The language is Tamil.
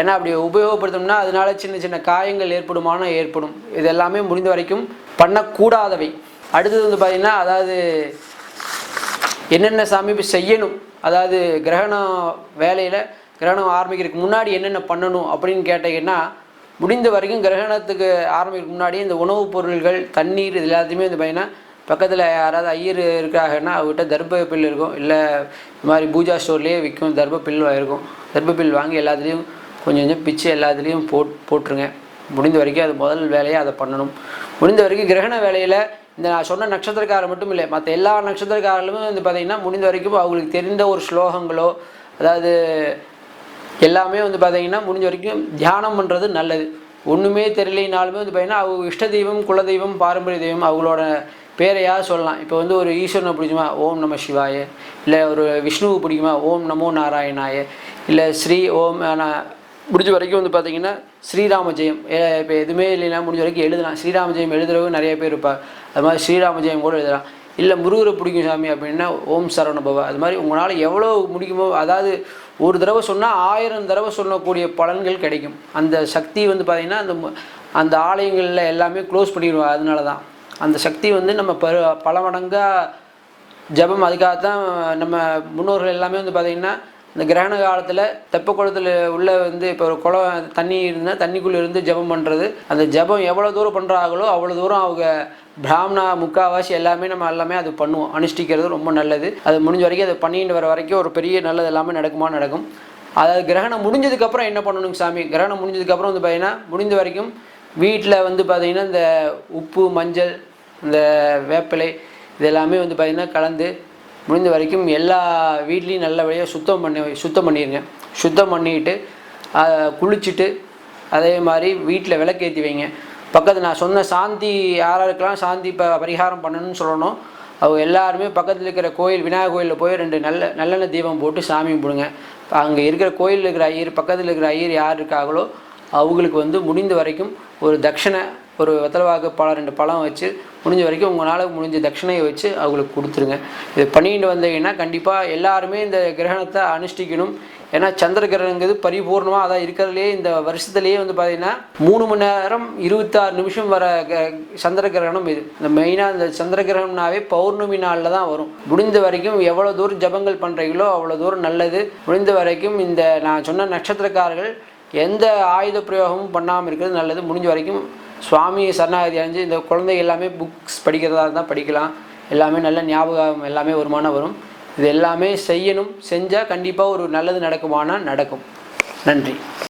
ஏன்னா அப்படி உபயோகப்படுத்தணும்னா அதனால சின்ன சின்ன காயங்கள் ஏற்படுமானா ஏற்படும். இது எல்லாமே முடிந்த வரைக்கும் பண்ணக்கூடாதவை. அடுத்தது வந்து பார்த்திங்கன்னா அதாவது என்னென்ன சாமி செய்யணும்? அதாவது கிரகணம் வேலையில் கிரகணம் ஆரம்பிக்கிறதுக்கு முன்னாடி என்னென்ன பண்ணணும் அப்படின்னு கேட்டீங்கன்னா முடிந்த வரைக்கும் கிரகணத்துக்கு ஆரம்பிக்கிறதுக்கு முன்னாடி இந்த உணவுப் பொருள்கள் தண்ணீர் இது எல்லாத்தையுமே வந்து பார்த்திங்கன்னா பக்கத்தில் யாராவது ஐயர் இருக்காங்கன்னா அவர்கிட்ட தர்ப பில் இருக்கும். இல்லை இது மாதிரி பூஜா ஸ்டோர்லேயே விற்கும் தர்ப பில் இருக்கும். தர்ப பில் வாங்கி எல்லாத்துலேயும் கொஞ்சம் கொஞ்சம் பிச்சை எல்லாத்துலேயும் போட் போட்டுருங்க. முடிந்த வரைக்கும் அது முதல் வேலையை அதை பண்ணணும். முடிந்த வரைக்கும் கிரகண வேலையில் இந்த நான் சொன்ன நட்சத்திரக்காரர் மட்டும் இல்லை மற்ற எல்லா நட்சத்திரக்காரர்களுமே வந்து பார்த்திங்கன்னா முடிந்த வரைக்கும் அவங்களுக்கு தெரிந்த ஒரு ஸ்லோகங்களோ அதாவது எல்லாமே வந்து பார்த்தீங்கன்னா முடிஞ்ச வரைக்கும் தியானம் பண்ணுறது நல்லது. ஒன்றுமே தெரியலைனாலுமே வந்து பார்த்திங்கன்னா அவங்க இஷ்ட தெய்வம் குலதெய்வம் பாரம்பரிய தெய்வம் அவங்களோட பேரையாக சொல்லலாம்? இப்போ வந்து ஒரு ஈஸ்வரனை பிடிக்குமா? ஓம் நம சிவாய. இல்லை ஒரு விஷ்ணுவை பிடிக்குமா? ஓம் நமோ நாராயணாய. இல்லை ஸ்ரீ ஓம் முடிஞ்ச வரைக்கும் வந்து பார்த்தீங்கன்னா ஸ்ரீராம ஜெயம். இப்போ எதுவுமே இல்லைன்னா முடிஞ்ச வரைக்கும் எழுதலாம். ஸ்ரீராம ஜெயம் எழுதுறவங்க நிறைய பேர் இருப்பார் அது மாதிரி ஸ்ரீராம ஜெயம் கூட எழுதலாம். இல்லை முருகரை பிடிக்கும் சாமி அப்படின்னா ஓம் சரவண பவ அது மாதிரி உங்களால் எவ்வளோ முடிக்குமோ அதாவது ஒரு தடவை சொன்னால் ஆயிரம் தடவை சொல்லக்கூடிய பலன்கள் கிடைக்கும். அந்த சக்தி வந்து பார்த்திங்கன்னா அந்த அந்த ஆலயங்களில் எல்லாமே க்ளோஸ் பண்ணிடுவாங்க. அதனால தான் அந்த சக்தி வந்து நம்ம ப பல மடங்காக ஜபம். அதுக்காக தான் நம்ம முன்னோர்கள் எல்லாமே வந்து பார்த்திங்கன்னா இந்த கிரகண காலத்தில் தெப்பக்குளத்தில் உள்ள வந்து இப்போ ஒரு குளம் தண்ணி இருந்தால் தண்ணிக்குள்ளே இருந்து ஜெபம் பண்ணுறது அந்த ஜெபம் எவ்வளோ தூரம் பண்ணுறாங்களோ அவ்வளோ தூரம் அவங்க பிராமணா முக்காவாசி எல்லாமே நம்ம எல்லாமே அது பண்ணுவோம். அனுஷ்டிக்கிறது ரொம்ப நல்லது. அது முடிஞ்ச வரைக்கும் அதை பண்ணிட்டு வர வரைக்கும் ஒரு பெரிய நல்லது எல்லாமே நடக்குமா நடக்கும். அதாவது கிரகணம் முடிஞ்சதுக்கப்புறம் என்ன பண்ணணுங்க சாமி? கிரகணம் முடிஞ்சதுக்கப்புறம் வந்து பார்த்தீங்கன்னா முடிந்த வரைக்கும் வீட்டில் வந்து பார்த்திங்கன்னா இந்த உப்பு மஞ்சள் இந்த வேப்பிலை இதெல்லாமே வந்து பார்த்திங்கன்னா கலந்து முடிந்த வரைக்கும் எல்லா வீட்லேயும் நல்லபடியாக சுத்தம் பண்ணி சுத்தம் பண்ணிடுங்க சுத்தம் பண்ணிட்டு அதை குளிச்சுட்டு அதே மாதிரி வீட்டில் விளக்கேற்றி வைங்க. பக்கத்தில் நான் சொன்ன சாந்தி யாராருக்கெல்லாம் சாந்தி இப்போ பரிகாரம் பண்ணணும்னு சொல்லணும் அவங்க எல்லாருமே பக்கத்தில் இருக்கிற கோயில் விநாயகர் கோயிலில் போய் ரெண்டு நல்ல நல்லெண்ணெய் தீபம் போட்டு சாமி கும்பிடுங்க. அங்கே இருக்கிற கோயிலில் இருக்கிற ஐயர் பக்கத்தில் இருக்கிற ஐயர் யார் இருக்காங்களோ அவங்களுக்கு வந்து முடிந்த வரைக்கும் ஒரு தட்சணை ஒரு வெத்தலவாக்கு பழம் ரெண்டு பழம் வச்சு முடிஞ்ச வரைக்கும் உங்களால் முடிஞ்ச தட்சிணையை வச்சு அவங்களுக்கு கொடுத்துருங்க. இது பண்ணிட்டு வந்தீங்கன்னா கண்டிப்பாக எல்லாருமே இந்த கிரகணத்தை அனுஷ்டிக்கணும். ஏன்னா சந்திர கிரகணங்கிறது பரிபூர்ணமாக அதான் இருக்கிறதுலே இந்த வருஷத்துலேயே வந்து பார்த்தீங்கன்னா மூணு மணி நேரம் இருபத்தாறு நிமிஷம் வர க- சந்திர கிரகணம் இது. இந்த மெயினாக இந்த சந்திர கிரகணம்னாவே பௌர்ணமி நாளில் தான் வரும். முடிந்த வரைக்கும் எவ்வளோ தூரம் ஜபங்கள் பண்ணுறீங்களோ அவ்வளோ தூரம் நல்லது. முடிந்த வரைக்கும் இந்த நான் சொன்ன நட்சத்திரக்காரர்கள் எந்த ஆயுத பிரயோகமும் பண்ணாமல் இருக்கிறது நல்லது. முடிஞ்ச வரைக்கும் சுவாமி சரணாகதி அடைஞ்சு இந்த குழந்தை எல்லாமே புக்ஸ் படிக்கிறதா இருந்தால் படிக்கலாம். எல்லாமே நல்ல ஞாபகம் எல்லாமே வருமானம் வரும். இது எல்லாமே செய்யணும் செஞ்சால் கண்டிப்பாக ஒரு நல்லது நடக்குமானால் நடக்கும். நன்றி.